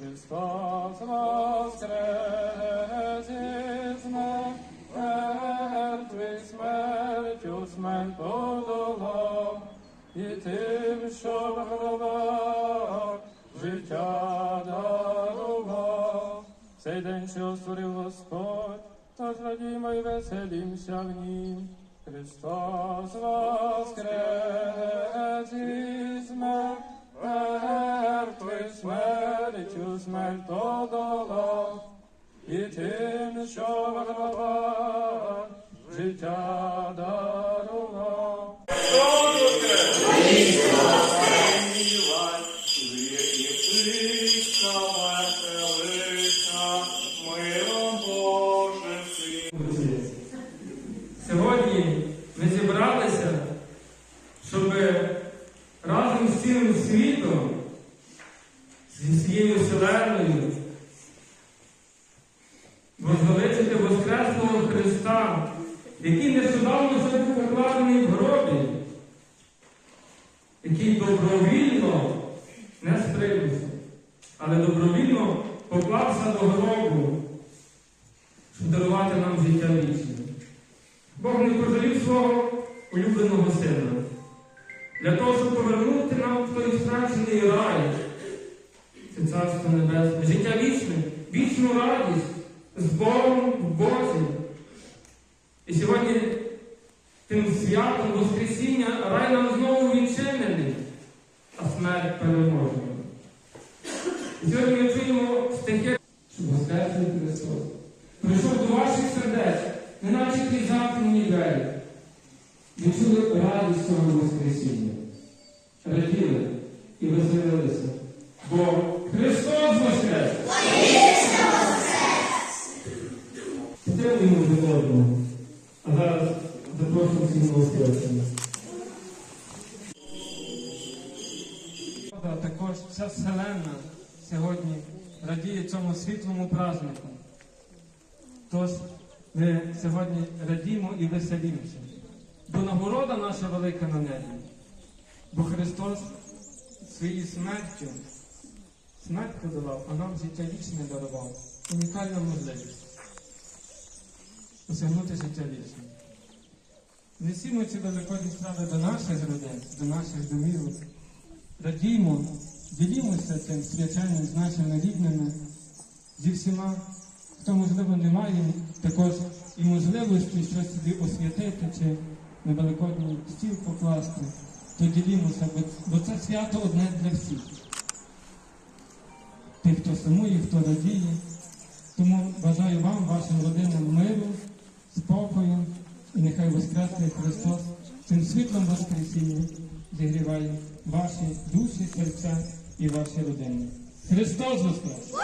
Христос воскрес із мертвих смертю подолав, і тим, що в життя дарував. Цей день, що створив Господь, та зрадімо й веселімся в нім. Христос воскрес подолав, і тим, що в гробах життя дарував. Сьогодні ми зібралися, щоб разом з цілим світом, зі всією вселенною, возвеличити Воскреслого Христа, який нещодавно був покладений в гробі, який добровільно не з але добровільно поклався до гробу, щоб дарувати нам життя вічне. Бог не пожалів свого улюбленого сина для того, щоб повернути нам той страчений рай, це царство небесне, життя вічне, вічну радість з Богом в Бозі. І сьогодні тим святом Воскресіння рай нам знову відчинений, а смерть переможена. І сьогодні ми чуємо стихи, що Воскресний Христос прийшов до ваших сердець, неначе крізь замкнені двері. Відчули радість цього Воскресіння. Раділи і веселилися. Бо Христос Воскрес! Підтримуємо один одного. А зараз запрошуємо на Воскресення. Також вся вселенна сьогодні радіє цьому світлому празднику. Тож ми сьогодні радімо і веселімося. Бо нагорода наша велика на небі. Бо Христос своєю смертю смерть подолав, а нам життя вічне дарував. Унікальна можливість осягнути життя вічне. Несімо ці великодні справи до наших родин, до наших домівок. Радіймо, ділімося цим свяченням з нашими рідними, зі всіма, хто, можливо, не має також і можливості щось собі освятити чи на великодній стіл покласти, то ділімося, бо це свято одне для всіх. Тих, хто сумує, хто радіє. Тому бажаю вам, вашим родинам миру, спокою, і нехай Воскресний Христос цим світлом Воскресіння зігріває ваші душі, серця і ваші родини. Христос Воскрес!